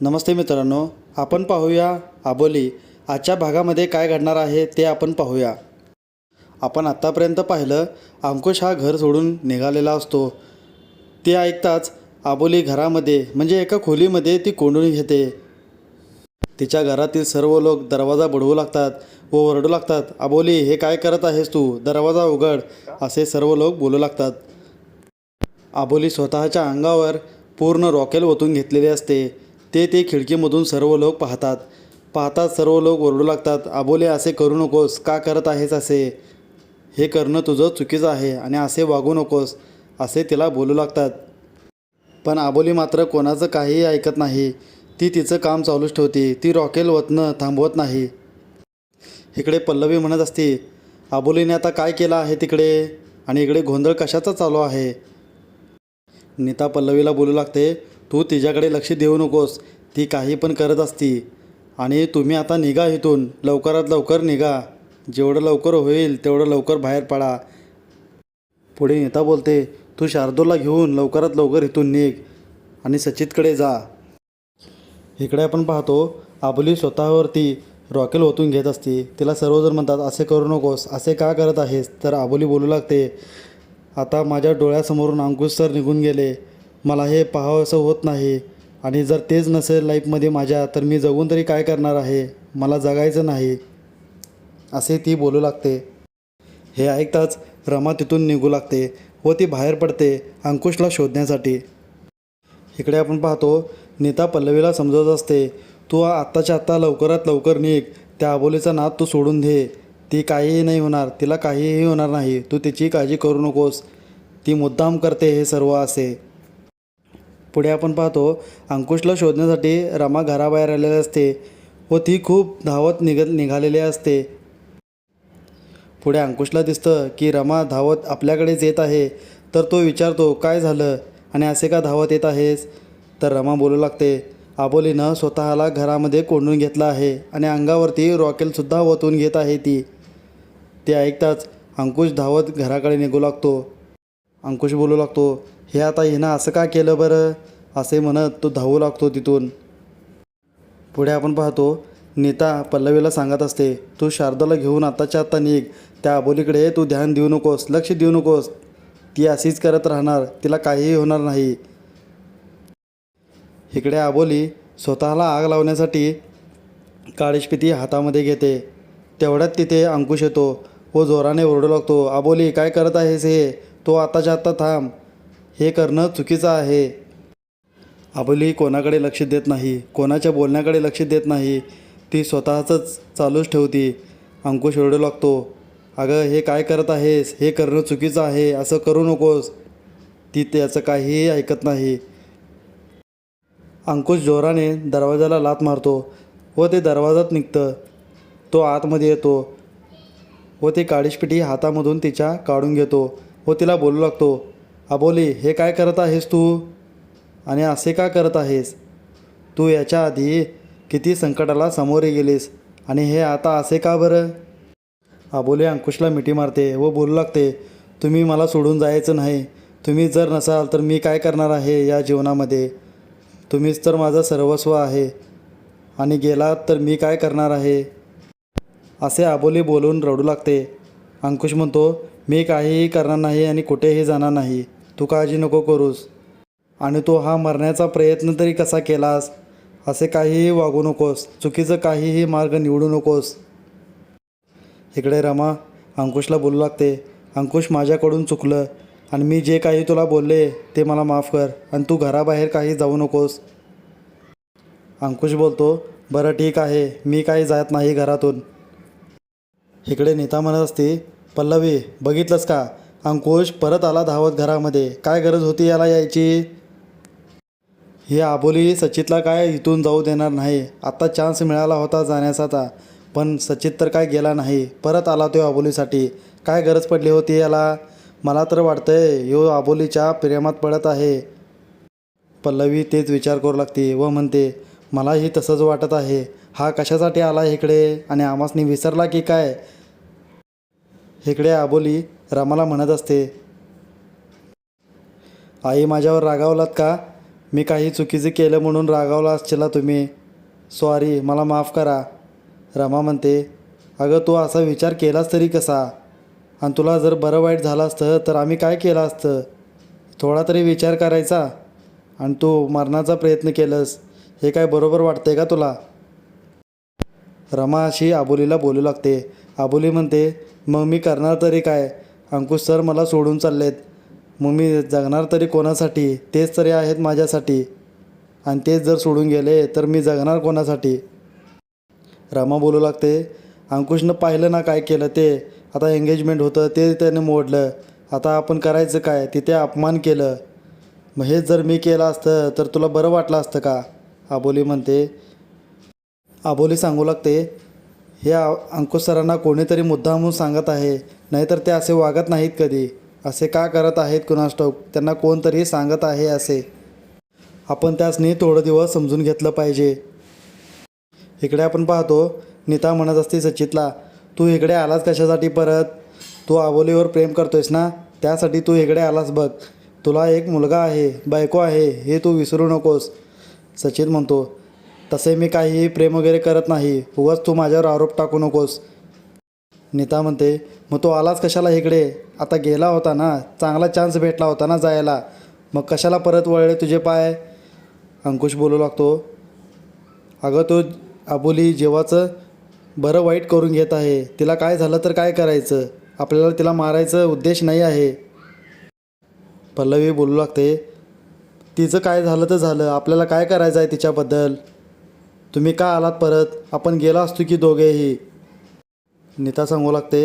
नमस्ते मित्रांनो आपण पाहूया आबोली. आजच्या भागामध्ये काय घडणार आहे ते आपण पाहूया. आपण आत्तापर्यंत पाहिलं अंकुश हा घर सोडून निघालेला असतो. ते ऐकताच आबोली घरामध्ये म्हणजे एका खोलीमध्ये ती कोंडून घेते. तिच्या घरातील सर्व लोक दरवाजा बुडवू लागतात व ओरडू लागतात आबोली हे काय करत आहेस तू? दरवाजा उघड असे सर्व लोक बोलू लागतात. आबोली स्वतःच्या अंगावर पूर्ण रॉकेल ओतून घेतलेले असते. ते ते खिडकीमधून सर्व लोक पाहतात. पाहतात सर्व लोक ओरडू लागतात आबोले असे करू नकोस. का करत आहेस असे? हे करणं तुझं चुकीचं आहे आणि असे वागू नकोस असे तिला बोलू लागतात. पण आबोली मात्र कोणाचं काहीही ऐकत नाही. ती तिचं काम चालूच ठेवते. ती रॉकेल वतनं थांबवत नाही. इकडे पल्लवी म्हणत असते आबोलीने आता काय केलं आहे तिकडे? आणि इकडे गोंधळ कशाचा चालू आहे? नीता पल्लवीला बोलू लागते तू तिच्याकडे लक्ष देऊ नकोस. ती काही पण करत असती. आणि तुम्ही आता निघा इथून. लवकरात लवकर निघा. जेवढं लवकर होईल तेवढं लवकर बाहेर पडा. पुढे नेता बोलते तू शार्दूला घेऊन लवकरात लवकर इथून निघ आणि सचितकडे जा. इकडे आपण पाहतो आबोली स्वतःवरती रॉकेल ओतून घेत असते. तिला सर्वजण म्हणतात असे करू नकोस. असे का करत आहेस? तर आबोली बोलू लागते आता माझ्या डोळ्यासमोरून अंकुश सर निघून गेले. मला हे पाहावं असं होत नाही. आणि जर तेच नसेल लाईफमध्ये माझ्या तर मी जगून तरी काय करणार आहे? मला जगायचं नाही. असे ती बोलू लागते. हे ऐकताच रमा तिथून निघू लागते व ती बाहेर पडते अंकुशला शोधण्यासाठी. इकडे आपण पाहतो नीता पल्लवीला समजवत असते तू आत्ताच्या आत्ता लवकरात लवकर निघ त्या अबोलीचा नाद तू सोडून दे. ती काहीही नाही होणार तिला काहीही होणार नाही तू तिची काळजी करू नकोस. ती मुद्दाम करते हे सर्व असे. पुढे आपण पाहतो अंकुशला शोधण्यासाठी रमा घराबाहेर आलेली असते व ती खूप धावत निघ निघालेली असते. पुढे अंकुशला दिसतं की रमा धावत आपल्याकडेच येत आहे तर तो विचारतो काय झालं? आणि असे का धावत येत आहेस? तर रमा बोलू लागते आबोलीनं स्वतःला घरामध्ये कोंडून घेतलं आहे आणि अंगावरती रॉकेलसुद्धा ओतून घेत आहे ती. ते ऐकताच अंकुश धावत घराकडे निघू लागतो. अंकुश बोलू लागतो हे आता हिनं असं का केलं बरं? असे म्हणत तो धावू लागतो तिथून. पुढे आपण पाहतो नीता पल्लवीला सांगत असते तू शारदाला घेऊन आत्ताच्या आत्ता निघ. त्या अबोलीकडे तू ध्यान देऊ नकोस लक्ष देऊ नकोस. ती अशीच करत राहणार तिला काहीही होणार नाही. इकडे आबोली स्वतःला आग लावण्यासाठी काळेशपिती हातामध्ये घेते. तेवढ्यात तिथे अंकुश येतो. व जोराने ओरडू लागतो आबोली काय करत आहेस हे? तो आत्ताच्या आत्ता थांब. हे करणं चुकीचं आहे. आबोली कोणाकडे लक्ष देत नाही कोणाच्या बोलण्याकडे लक्ष देत नाही ती स्वतःचंच चालूच ठेवती. अंकुश ओरडू लागतो अगं हे काय करत आहेस? हे करणं चुकीचं आहे असं करू नकोस. ती त्याचं काहीही ऐकत नाही. अंकुश जोराने दरवाजाला लात मारतो व ते दरवाजात निघतं. तो आतमध्ये येतो व ते काळीशपिटी हातामधून तिच्या काढून घेतो व तिला बोलू लागतो अबोली हे काय करत आहेस तू? आणि असे का करत आहेस? तू याच्या आधी किती संकटाला सामोरे गेलीस? आणि हे आता असे का बरं? अबोली अंकुशला मिठी मारते व बोलू लागते तुम्ही मला सोडून जायचं नाही. तुम्ही जर नसाल तर मी काय करणार आहे या जीवनामध्ये? तुम्हीच तर माझं सर्वस्व आहे. आणि गेलात तर मी काय करणार आहे? असे अबोली बोलून रडू लागते. अंकुश म्हणतो मी काहीही करणार नाही आणि कुठेही जाणार नाही. तू काळजी नको करूस. आणि तू हा मरण्याचा प्रयत्न तरी कसा केलास असे काहीही वागू नकोस. चुकीचं काहीही मार्ग निवडू नकोस. इकडे रमा अंकुशला बोलू लागते. अंकुश माझ्याकडून चुकलं आणि मी जे काही तुला बोलले ते मला माफ कर आणि तू घराबाहेर काही जाऊ नकोस. अंकुश बोलतो बरं ठीक आहे मी काही जात नाही घरातून. इकडे नीता म्हणत असते पल्लवी बघितलंस का? अंकुश परत आला धावत घरामध्ये. काय गरज होती याला यायची? हे आबोली सचितला काय इथून जाऊ देणार नाही. आत्ता चान्स मिळाला होता जाण्याचा पण सचित तर काय गेला नाही. परत आला तो आबोलीसाठी. काय गरज पडली होती याला? मला तर वाटतंय यो आबोलीच्या प्रेमात पडत आहे. पल्लवी तेच विचार करू लागते व म्हणते मलाही तसंच वाटत आहे. हा कशासाठी आला इकडे? आणि आमासनी विसरला की काय? इकडे आबोली रमाला म्हणत असते आई माझ्यावर रागावलात का? मी काही चुकीचे केलं म्हणून रागावला असला तुम्ही. सॉरी मला माफ करा. रमा म्हणते अगं तू असा विचार केलास तरी कसा? आणि तुला जर बरं वाईट झालं असतं तर आम्ही काय केलं असतं? थोडा तरी विचार करायचा. आणि तू मरणाचा प्रयत्न केलंस हे काय बरोबर वाटतंय का तुला? रमा अशी आबोलीला बोलू लागते. आबोली म्हणते मग मी करणार तरी काय? अंकुश सर मला सोडून चाललेत. मग मी जगणार तरी कोणासाठी? तेच तरी आहेत माझ्यासाठी. आणि तेच जर सोडून गेले तर मी जगणार कोणासाठी? रामा बोलू लागते अंकुशनं पाहिलं ना काय केलं ते. आता एंगेजमेंट होतं ते त्याने मोडलं. आता आपण करायचं काय? तिथे अपमान केलं. मग हेच जर मी केलं असतं तर तुला बरं वाटलं असतं का? आबोली म्हणते. आबोली सांगू लागते हे अंकुश सरांना कोणीतरी मुद्दामून सांगत आहे. नाहीतर ते असे वागत नाहीत कधी. असे का करत आहेत कुणास त्यांना कोणतरी सांगत आहे असे. आपण त्यासनी थोडं दिवस समजून घेतलं पाहिजे. इकडे आपण पाहतो नीता म्हणत असते सचितला तू इकडे आलास कशासाठी परत? तू आबोलीवर प्रेम करतोयस ना? त्यासाठी तू इकडे आलास बघ. तुला एक मुलगा आहे बायको आहे हे तू विसरू नकोस. सचित म्हणतो तसे मी काहीही प्रेम वगैरे करत नाही. उगाच तू माझ्यावर आरोप टाकू नकोस. नीता म्हणते मग तो आलाच कशाला इकडे? आता गेला होता ना. चांगला चान्स भेटला होता ना जायला. मग कशाला परत वळले तुझे पाय? अंकुश बोलू लागतो अगं तो अबोली जेवाचं बरं वाईट करून घेत आहे. तिला काय झालं तर काय करायचं? आपल्याला तिला मारायचं उद्देश नाही आहे. पल्लवी बोलू लागते तिचं काय झालं तर झालं. आपल्याला काय करायचं आहे तिच्याबद्दल? तुम्ही का आलात परत? आपण गेला असतो की दोघेही? नीता सांगू लागते.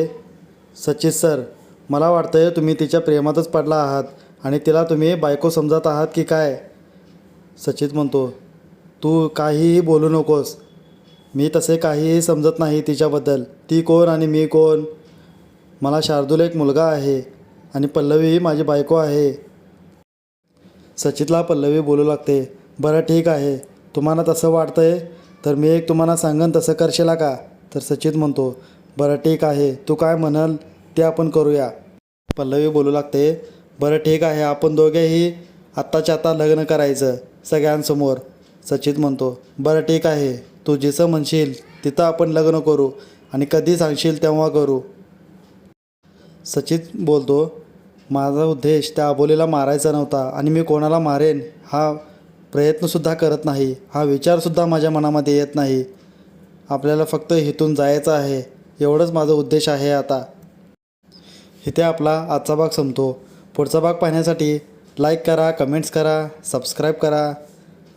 सचित सर मला वाटतंय तुम्ही तिच्या प्रेमातच पडला आहात आणि तिला तुम्ही बायको समजत आहात की काय? सचित म्हणतो तू काहीही बोलू नकोस. मी तसे काहीही समजत नाही तिच्याबद्दल. ती कोण आणि मी कोण? मला शार्दूल एक मुलगा आहे आणि पल्लवीही माझी बायको आहे. सचितला पल्लवी बोलू लागते बरं ठीक आहे. तुम्हाला तसं वाटतंय तर मी एक तुम्हाला सांगन तसं करशीला का? तर सचित म्हणतो बरं ठीक आहे. तू काय म्हणाल ते आपण करूया. पल्लवी बोलू लागते बरं ठीक आहे. आपण दोघेही आत्ताच्या आत्ता लग्न करायचं सगळ्यांसमोर. सचित म्हणतो बरं ठीक आहे. तू जिसं म्हणशील तिथं आपण लग्न करू आणि कधी सांगशील तेव्हा करू. सचित बोलतो माझा उद्देश त्या अबोलीला मारायचा नव्हता आणि मी कोणाला मारेन हा प्रयत्नसुद्धा करत नाही. हा विचारसुद्धा माझ्या मनामध्ये येत नाही. आपल्याला फक्त इथून जायचं आहे. एवढंच माझा उद्देश आहे आता. इथे आपला आजचा भाग संपतो. पुढचा भाग पाहण्यासाठी लाईक करा कमेंट्स करा सबस्क्राईब करा.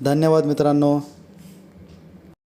धन्यवाद मित्रांनो.